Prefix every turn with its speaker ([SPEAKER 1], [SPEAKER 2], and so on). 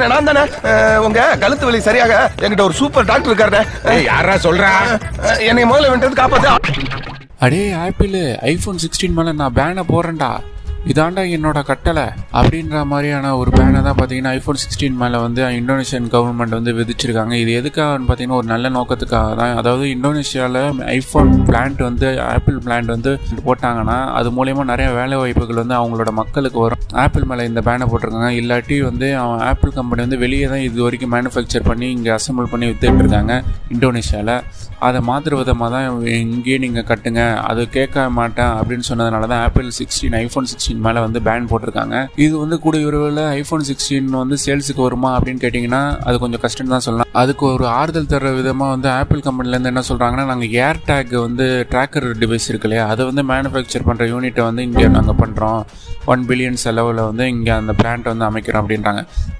[SPEAKER 1] தானே நான் தானே? உங்க கழுத்து வலி சரியாக என்கிட்ட ஒரு சூப்பர் டாக்டர் இருக்காருண்ணே
[SPEAKER 2] ஏய் யாரா சொல்றா?
[SPEAKER 1] என்னை முதல்ல வேண்டது காப்பாத்து.
[SPEAKER 3] அடே ஆப்பிள் ஐஃபோன் சிக்ஸ்டீன் மேலே நான் பேனை போடுறேன்டா. இதாண்டா என்னோட கட்டளை. அப்படின்ற மாதிரியான ஒரு பேனை தான் பார்த்தீங்கன்னா ஐஃபோன் சிக்ஸ்டீன் மேலே வந்து இந்தோனேஷியன் கவர்மெண்ட் வந்து விதிச்சிருக்காங்க. இது எதுக்காகன்னு பார்த்தீங்கன்னா ஒரு நல்ல நோக்கத்துக்காக தான். அதாவது இந்தோனேஷியாவில் ஐஃபோன் பிளான்ட் வந்து ஆப்பிள் பிளான்ட் வந்து போட்டாங்கன்னா அது மூலயமா நிறைய வேலை வாய்ப்புகள் வந்து அவங்களோட மக்களுக்கு வரும். ஆப்பிள் மேலே இந்த பேனை போட்டிருக்காங்க. இல்லாட்டி வந்து அவன் ஆப்பிள் கம்பெனி வந்து வெளியே தான் இது வரைக்கும் மேனுஃபேக்சர் பண்ணி இங்கே அசம்பிள் பண்ணி வித்துட்டு இருக்காங்க இந்தோனேஷியாவில் அதை மாற்று விதமாக தான் இங்கேயே நீங்கள் கட்டுங்க. அது கேட்க மாட்டேன் அப்படின்னு சொன்னதுனால தான் ஆப்பிள் சிக்ஸ்டீன் ஐஃபோன் சிக்ஸ்டீன் மேலே வந்து பேன் போட்டிருக்காங்க. இது வந்து கூடிய விரைவில் ஐஃபோன் சிக்ஸ்டீன் வந்து சேல்ஸுக்கு வருமா அப்படின்னு கேட்டிங்கன்னா அது கொஞ்சம் கஷ்டம் தான் சொல்லலாம். அதுக்கு ஒரு ஆறுதல் தர விதமாக வந்து ஆப்பிள் கம்பெனிலேருந்து என்ன சொல்கிறாங்கன்னா நாங்கள் ஏர் டேக் வந்து ட்ராக்கர் டிவைஸ் இருக்கு இல்லையா அதை வந்து மேனுஃபேக்சர் பண்ணுற யூனிட்டை வந்து இங்கே நாங்கள் பண்ணுறோம் ஒன் பில்லியன் செலவில் வந்து இங்கே அந்த பிராண்ட் வந்து அமைக்கிறோம் அப்படின்றாங்க.